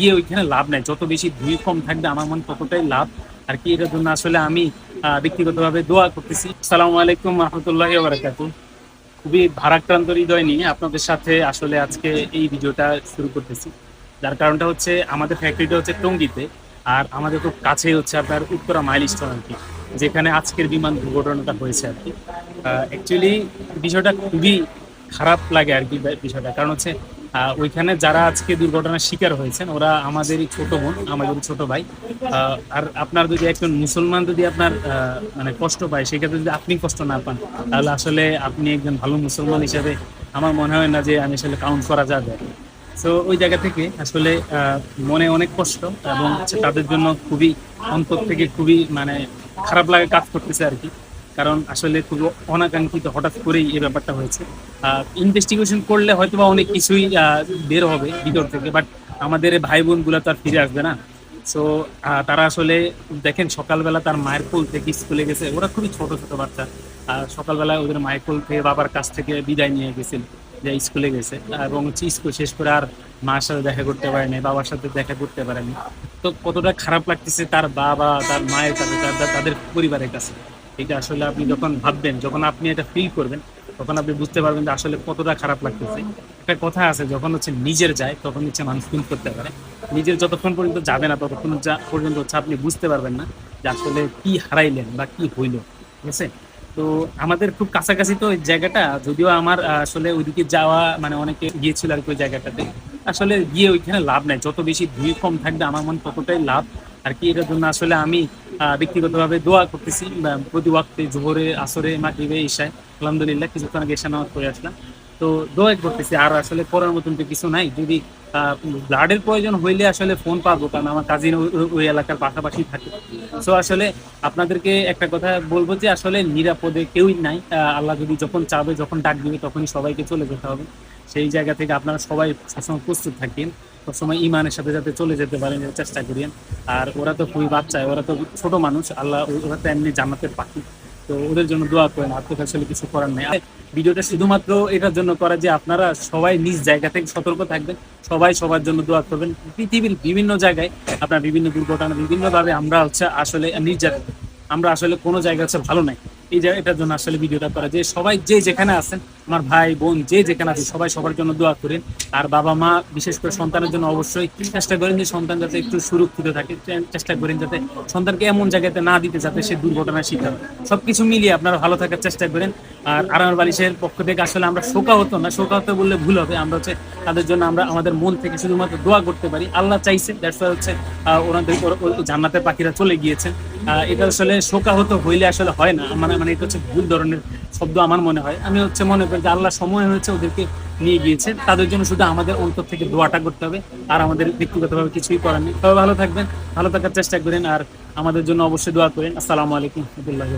গিয়ে ওইখানে লাভ নাই। যত বেশি ধুই কম থাকবে, আমার মনে ততটাই লাভ। আর কি, এটার জন্য আসলে আমি ব্যক্তিগতভাবে দোয়া করতেছি। সালামু আলাইকুম রহমতুল্লাহ বারাকাতু খুবই ভারাক্রান্ত হৃদয় নিয়ে আপনাদের সাথে আসলে আজকে এই ভিডিওটা শুরু করতেছি। যার কারণটা হচ্ছে, আমাদের ফ্যাক্টরিটা হচ্ছে টঙ্গিতে, আর আমাদের খুব কাছেই হচ্ছে আপনার উত্তরা মাইল স্টোন আর কি, যেখানে আজকের বিমান দুর্ঘটনাটা হয়েছে আর কি। অ্যাকচুয়ালি বিষয়টা খুবই খারাপ লাগে আর কি বিষয়টা। কারণ হচ্ছে ওইখানে যারা আজকে দুর্ঘটনার শিকার হয়েছেন, ওরা আমাদেরই ছোট বোন, আমাদেরই ছোট ভাই। আর আপনার যদি একজন মুসলমান যদি আপনার মানে কষ্ট পায়, সেক্ষেত্রে যদি আপনি কষ্ট না পান, তাহলে আসলে আপনি একজন ভালো মুসলমান হিসাবে আমার মনে হয় না যে আমি আসলে কাউন্ট করা যাবে। তো ওই জায়গা থেকে আসলে মনে অনেক কষ্ট এবং তাদের জন্য খুবই অন্তর থেকে খুবই মানে খারাপ লাগে কাজ করতেছে আর কি। কারণ আসলে খুব অনাকাঙ্ক্ষিত হঠাৎ করেই এই ব্যাপারটা হয়েছে। ইনভেস্টিগেশন করলে হয়তো বা অনেক কিছুই বের হবে ভিতর থেকে বাট আমাদের ভাই বোনগুলো তো আর ফিরে আসবে না। সো তারা আসলে দেখেন সকালবেলা তার মায়ের কোল থেকে স্কুলে গেছে। ওরা খুবই ছোট ছোট বাচ্চা। সকালবেলা ওদের মায়ের কোল থেকে বাবার কাছ থেকে বিদায় নিয়ে গেছিল, যে স্কুলে গেছে। এবং হচ্ছে স্কুল শেষ করে আর মার সাথে দেখা করতে পারেনি বাবার সাথে দেখা করতে পারেনি তো কতটা খারাপ লাগতেছে তার বাবা, তার মায়ের কাছে, তার- তাদের পরিবারের কাছে। এটা আসলে আপনি যখন ভাববেন, যখন আপনি এটা ফিল করবেন, তখন আপনি বুঝতে পারবেন যে আসলে কতটা খারাপ লাগতেছে। একটা কথা আছে, যখন হচ্ছে নিজের যায়, তখন হচ্ছে মানুষ ফিল করতে পারে। নিজের যতক্ষণ পর্যন্ত যাবে না, ততক্ষণ যা- পর্যন্ত হচ্ছে আপনি বুঝতে পারবেন না যে আসলে কি হারাইলেন বা কি হইল। ঠিক আছে? তো আমাদের খুব কাছাকাছি তো ওই জায়গাটা, যদিও আমার আসলে ওইদিকে যাওয়া মানে অনেকে গিয়েছিল আর কি ওই জায়গাটাতে। আসলে গিয়ে ওইখানে লাভ নাই। যত বেশি ধুই কম থাকবে, আমার মনে ততটাই লাভ। আর কি এটার জন্য আসলে আমি ব্যক্তিগতভাবে দোয়া করতেছি প্রতি ওয়াক্তে, জোহরে, আসরে, মাগরিবে, ঈশায়। আলহামদুলিল্লাহ, কিছুক্ষণ আগে ঈশা নামাজ পড়ে আসলাম। তো দোয়া করতেছি, আর আসলে করার মতন তো কিছু নাই। যদি ব্লাডের প্রয়োজন হইলে আসলে ফোন পাবো, কারণ আমার কাজিন ওই এলাকার পাশাপাশি থাকে। সো আসলে আপনাদেরকে একটা কথা বলব যে, আসলে নিরাপদে কেউই নাই। আল্লাহ যদি যখন চাবে, যখন ডাক দিবে, তখনই সবাইকে চলে যেতে হবে। সেই জায়গা থেকে আপনারা সবাই সবসময় প্রস্তুত থাকেন, সবসময় ইমানের সাথে যাতে চলে যেতে পারেন চেষ্টা করেন। আর ওরা তো খুবই বাচ্চা, ওরা তো ছোট মানুষ, আল্লাহ ওরা তো এমনি জান্নাতের পাখি। তো ওদের জন্য দোয়া করেন, আর তো আসলে কিছু করার নেই। ভিডিওটা শুধুমাত্র এটার জন্য করা যে আপনারা সবাই নিজ জায়গা থেকে সতর্ক থাকবেন, সবাই সবার জন্য দোয়া করবেন। পৃথিবীর বিভিন্ন জায়গায় আপনার বিভিন্ন দুর্ঘটনা, বিভিন্নভাবে আমরা হচ্ছে আসলে নির্যাতিত আমরা আসলে কোনো জায়গা হচ্ছে ভালো নাই। এই জায়গা এটার জন্য আসলে ভিডিওটা করা যে সবাই যে যেখানে আছেন, আমার ভাই, বোন, যে যেখানে আছে সবাই সবার জন্য দোয়া করেন। আর বাবা মা, বিশেষ করে সন্তানের জন্য অবশ্যই চেষ্টা করেন যে সন্তান যাতে একটু সুরক্ষিত থাকে চেষ্টা করেন যাতে সন্তানকে এমন জায়গাতে না দিতে যাতে সে দুর্ঘটনার শিকার হয়। সবকিছু মিলিয়ে আপনারা ভালো থাকার চেষ্টা করেন। আর আরামার বালিশের পক্ষ থেকে আসলে আমরা শোকা হতো না শোকা হতে বললে ভুল হবে। আমরা হচ্ছে তাদের জন্য আমরা আমাদের মন থেকে শুধুমাত্র দোয়া করতে পারি। আল্লাহ চাইছে দ্যাটস হচ্ছে ওনাদের জান্নাতের পাখিরা চলে গিয়েছেন। এটা আসলে শোকাহত হইলে আসলে হয় না। মানে মানে এটা হচ্ছে ভুল ধরনের শব্দ আমার মনে হয়। আমি হচ্ছে মনে করি যে আল্লাহ সময় হয়েছে ওদেরকে নিয়ে গিয়েছে তাদের জন্য শুধু আমাদের অন্তর থেকে দোয়াটা করতে হবে। আর আমাদের ব্যক্তিগতভাবে কিছুই করার নেই। তবে ভালো থাকবেন, ভালো থাকার চেষ্টা করেন। আর আমাদের জন্য অবশ্যই দোয়া করেন। আসসালামু আলাইকুম রহমতুল্লাহ